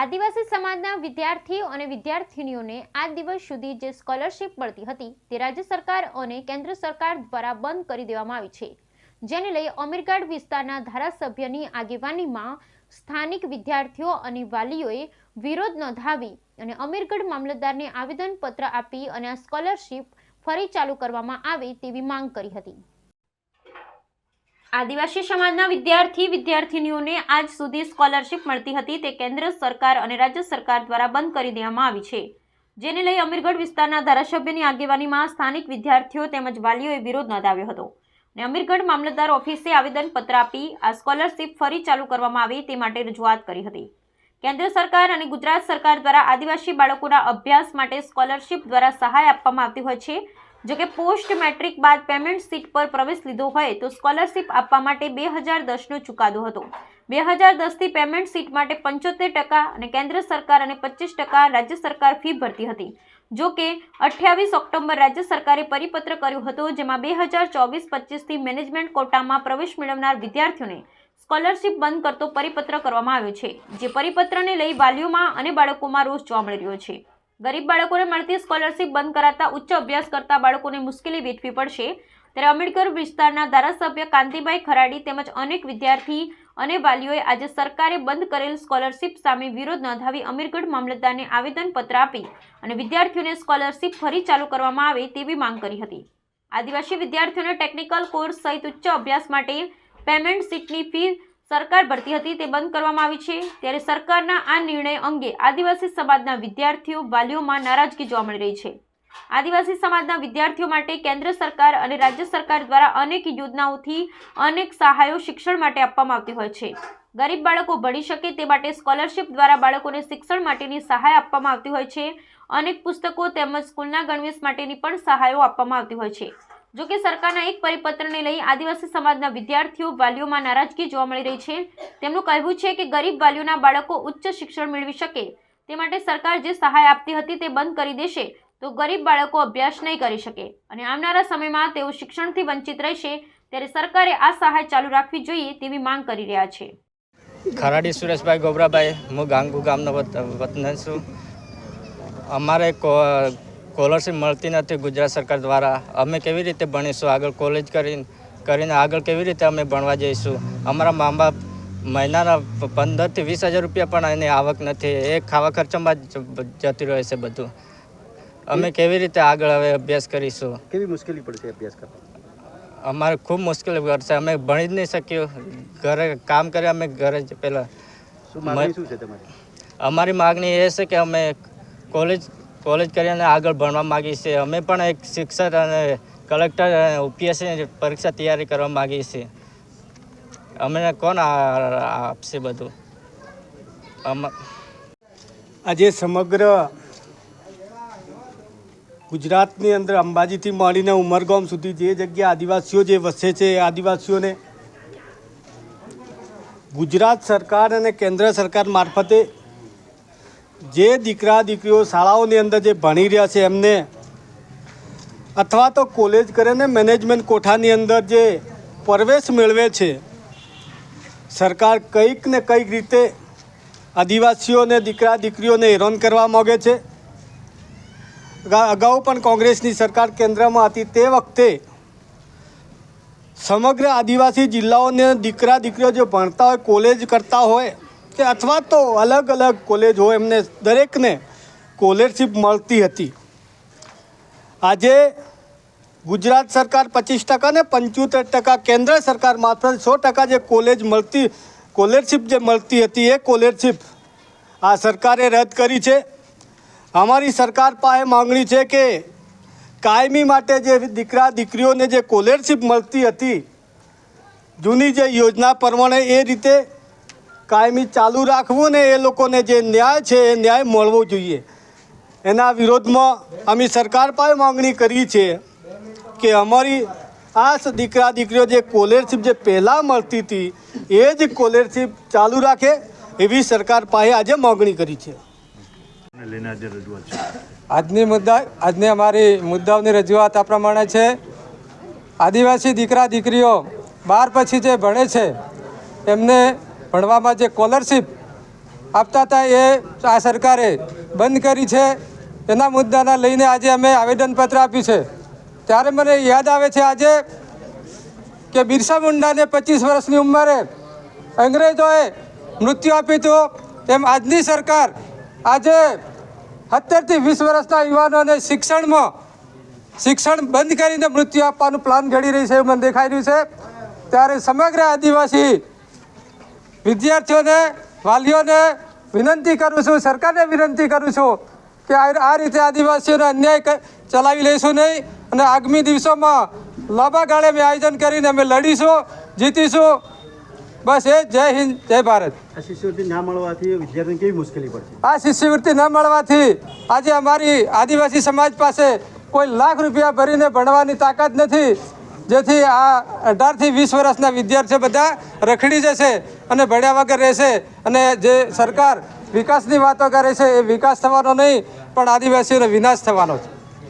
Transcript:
આદિવાસી સમાજના વિદ્યાર્થીઓ અને વિદ્યાર્થીનીઓને આ દિવસ સુધી જે સ્કોલરશિપ મળતી હતી તે રાજ્ય સરકાર અને કેન્દ્ર સરકાર દ્વારા બંધ કરી દેવામાં આવી છે. જેને લઈ અમીરગઢ વિસ્તારના ધારાસભ્યની આગેવાનીમાં સ્થાનિક વિદ્યાર્થીઓ અને વાલીઓએ વિરોધ નોંધાવી અને અમીરગઢ મામલતદારને આવેદનપત્ર આપી અને આ સ્કોલરશીપ ફરી ચાલુ કરવામાં આવે તેવી માંગ કરી હતી. આદિવાસી સમાજના વિદ્યાર્થી, વિદ્યાર્થિનીઓને આજ સુધી સ્કોલરશિપ મળતી હતી. તે કેન્દ્ર સરકાર અને રાજ્ય સરકાર દ્વારા બંધ કરી દેવામાં આવી છે. જેને લઈ અમીરગઢ વિસ્તારના ધારાસભ્યની આગેવાનીમાં સ્થાનિક વિદ્યાર્થીઓ તેમજ વાલીઓએ વિરોધ નોંધાવ્યો હતો. અને અમીરગઢ મામલતદાર ઓફિસે આવેદનપત્ર આપી આ સ્કોલરશિપ ફરી ચાલુ કરવામાં આવે તે માટે રજૂઆત કરી હતી. કેન્દ્ર સરકાર અને ગુજરાત સરકાર દ્વારા આદિવાસી બાળકોના અભ્યાસ માટે સ્કોલરશીપ દ્વારા સહાય આપવામાં આવતી હોય છે. જો કે પોસ્ટ મેટ્રિક બાદ પેમેન્ટ સીટ પર પ્રવેશ લીધો હોય તો સ્કોલરશિપ આપવા માટે બે હજાર દસનો ચુકાદો હતો. બે હજાર દસથી પેમેન્ટ સીટ માટે પંચોતેર ટકા અને કેન્દ્ર સરકાર અને પચીસ ટકા રાજ્ય સરકાર ફી ભરતી હતી. જો કે અઠ્યાવીસ ઓક્ટોબર રાજ્ય સરકારે પરિપત્ર કર્યો હતો જેમાં બે હજાર ચોવીસ પચીસથી મેનેજમેન્ટ કોટામાં પ્રવેશ મેળવનાર વિદ્યાર્થીઓને સ્કોલરશિપ બંધ કરતો પરિપત્ર કરવામાં આવ્યો છે, જે પરિપત્રને લઈ વાલીઓમાં અને બાળકોમાં રોષ જોવા મળી રહ્યો છે. ગરીબ બાળકોને મળતી સ્કોલરશિપ બંધ કરાતા ઉચ્ચ અભ્યાસ કરતા બાળકોને મુશ્કેલી વેઠવી પડશે. ત્યારે અમીરગઢ વિસ્તારના ધારાસભ્ય કાંતિભાઈ ખરાડી તેમજ અનેક વિદ્યાર્થી અને વાલીઓએ આજે સરકારે બંધ કરેલ સ્કોલરશીપ સામે વિરોધ નોંધાવી અમીરગઢ મામલતદારને આવેદનપત્ર આપી અને વિદ્યાર્થીઓને સ્કોલરશીપ ફરી ચાલુ કરવામાં આવે તેવી માંગ કરી હતી. આદિવાસી વિદ્યાર્થીઓને ટેકનિકલ કોર્સ સહિત ઉચ્ચ અભ્યાસ માટે પેમેન્ટ સીટની ફી સરકાર ભરતી હતી તે બંધ કરવામાં આવી છે. ત્યારે સરકારના આ નિર્ણય અંગે આદિવાસી સમાજના વિદ્યાર્થીઓ વાલીઓમાં નારાજગી જોવા મળી રહી છે. આદિવાસી સમાજના વિદ્યાર્થીઓ માટે કેન્દ્ર સરકાર અને રાજ્ય સરકાર દ્વારા અનેક યોજનાઓથી અનેક સહાયો શિક્ષણ માટે આપવામાં આવતી હોય છે. ગરીબ બાળકો ભણી શકે તે માટે સ્કોલરશિપ દ્વારા બાળકોને શિક્ષણ માટેની સહાય આપવામાં આવતી હોય છે. અનેક પુસ્તકો તેમજ સ્કૂલના ગણવેશ માટેની પણ સહાયો આપવામાં આવતી હોય છે. જો કે સરકારના એક પરિપત્રને લઈ આદિવાસી સમાજના વિદ્યાર્થીઓ વાલીઓમાં નારાજગી જોવા મળી રહી છે. તેમનું કહેવું છે કે ગરીબ વાલીઓના બાળકો ઉચ્ચ શિક્ષણ મેળવી શકે. તે માટે સરકાર જે સહાય આપતી હતી તે બંધ કરી દેશે. તો ગરીબ બાળકો અભ્યાસ નહીં કરી શકે. અને આવનારા સમયમાં તેઓ શિક્ષણથી વંચિત રહેશે. ત્યારે સરકારે આ સહાય ચાલુ રાખવી જોઈએ તેવી માંગ કરી રહ્યા છે. ખરાડી સુરેશભાઈ ગોબરાભાઈ, હું ગાંગુ ગામનો વતન છું. અમારે સ્કોલરશિપ મળતી નથી ગુજરાત સરકાર દ્વારા. અમે કેવી રીતે ભણીશું? આગળ કોલેજ કરીને કરીને આગળ કેવી રીતે અમે ભણવા જઈશું? અમારા મા બાપ મહિનાના પંદરથી વીસ હજાર રૂપિયા પણ એની આવક નથી. એ ખાવા ખર્ચામાં જતી રહે છે બધું. અમે કેવી રીતે આગળ હવે અભ્યાસ કરીશું? કેવી મુશ્કેલી પડશે અભ્યાસ કરવા અમારે ખૂબ મુશ્કેલી પડશે અમે ભણી જ નહીં શક્યું. ઘરે કામ કરે અમે ઘરે જ પહેલાં અમારી માગણી એ છે કે અમે કોલેજ કોલેજ કરીને આગળ ભણવા માગીએ છીએ અમે પણ એક શિક્ષક અને કલેક્ટર અને યુપીએસસી પરીક્ષા તૈયારી કરવા માગીએ છીએ અમને કોણ આપશે બધું? આજે સમગ્ર ગુજરાતની અંદર અંબાજીથી માંડીને ઉમરગામ સુધી જે જગ્યા આદિવાસીઓ જે વસે છે, એ આદિવાસીઓને ગુજરાત સરકાર અને કેન્દ્ર સરકાર મારફતે જે દીકરા, દીકરીઓ શાળાઓની અંદર જે ભણી રહ્યા છે એમને, અથવા તો કોલેજ કરીને મેનેજમેન્ટ કોઠાની અંદર જે પ્રવેશ મેળવે છે, સરકાર કંઈક ને કંઈક રીતે આદિવાસીઓને, દીકરા, દીકરીઓને હેરાન કરવા માગે છે. અગાઉ પણ કોંગ્રેસની સરકાર કેન્દ્રમાં હતી તે વખતે સમગ્ર આદિવાસી જિલ્લાઓને દીકરા, દીકરીઓ જે ભણતા હોય કોલેજ કરતા હોય કે અથવા તો અલગ અલગ કોલેજો એમને દરેકને સ્કોલરશીપ મળતી હતી. આજે ગુજરાત સરકાર પચીસ ટકા ને પંચોતેર ટકા, કેન્દ્ર સરકાર માત્ર સો ટકા જે કોલેજ મળતી સ્કોલરશીપ જે મળતી હતી, એ સ્કોલરશીપ આ સરકારે રદ કરી છે. અમારી સરકાર પાસે માંગણી છે કે કાયમી માટે જે દીકરા, દીકરીઓને જે સ્કોલરશીપ મળતી હતી, જૂની જે યોજના પ્રમાણે એ રીતે કાયમી ચાલુ રાખવું ને એ લોકોને જે ન્યાય છે એ ન્યાય મળવો જોઈએ. એના વિરોધમાં અમે સરકાર પાસે માંગણી કરી છે કે અમારી આ દીકરા દીકરીઓ જે કોલરશીપ જે પહેલાં મળતી હતી એ જ કોલરશીપ ચાલુ રાખે એવી સરકાર પાસે આજે માગણી કરી છે. આજની મુદ્દા આજની અમારી મુદ્દાઓની રજૂઆત આ પ્રમાણે છે. આદિવાસી દીકરા દીકરીઓ બાર પછી જે ભણે છે એમને ભણવામાં જે સ્કોલરશીપ આપતા હતા એ આ સરકારે બંધ કરી છે. એના મુદ્દાના લઈને આજે અમે આવેદનપત્ર આપ્યું છે. ત્યારે મને યાદ આવે છે આજે કે બિરસા મુંડાને પચીસ વર્ષની ઉંમરે અંગ્રેજોએ મૃત્યુ આપ્યું હતું. એમ આજની સરકાર આજે સત્તરથી વીસ વર્ષના યુવાનોને શિક્ષણમાં શિક્ષણ બંધ કરીને મૃત્યુ આપવાનું પ્લાન ઘડી રહી છે એવું મને દેખાઈ રહ્યું છે. ત્યારે સમગ્ર આદિવાસી વિદ્યાર્થીઓને વાલીઓને વિનંતી કરું છું સરકારને વિનંતી કરું છું કે આ રીતે આદિવાસીઓને અન્યાય ચલાવી લઈશું નહીં અને આગામી દિવસોમાં લાંબા ગાળે અમે આયોજન કરીને અમે લડીશું જીતીશું. બસ એ જય હિન્દ જય ભારત. આ શિષ્યવૃત્તિ ના મળવાથી વિદ્યાર્થીને કેવી મુશ્કેલી પડશે? આ શિષ્યવૃત્તિ ન મળવાથી આજે અમારી આદિવાસી સમાજ પાસે કોઈ લાખ રૂપિયા ભરીને ભણવાની તાકાત નથી. જેથી આ અઢારથી વીસ વર્ષના વિદ્યાર્થીઓ બધા રખડી જશે અને ભણ્યા વગર રહેશે. અને જે સરકાર વિકાસની વાતો કરે છે એ વિકાસ થવાનો નહીં, પણ આદિવાસીઓનો વિનાશ થવાનો છે.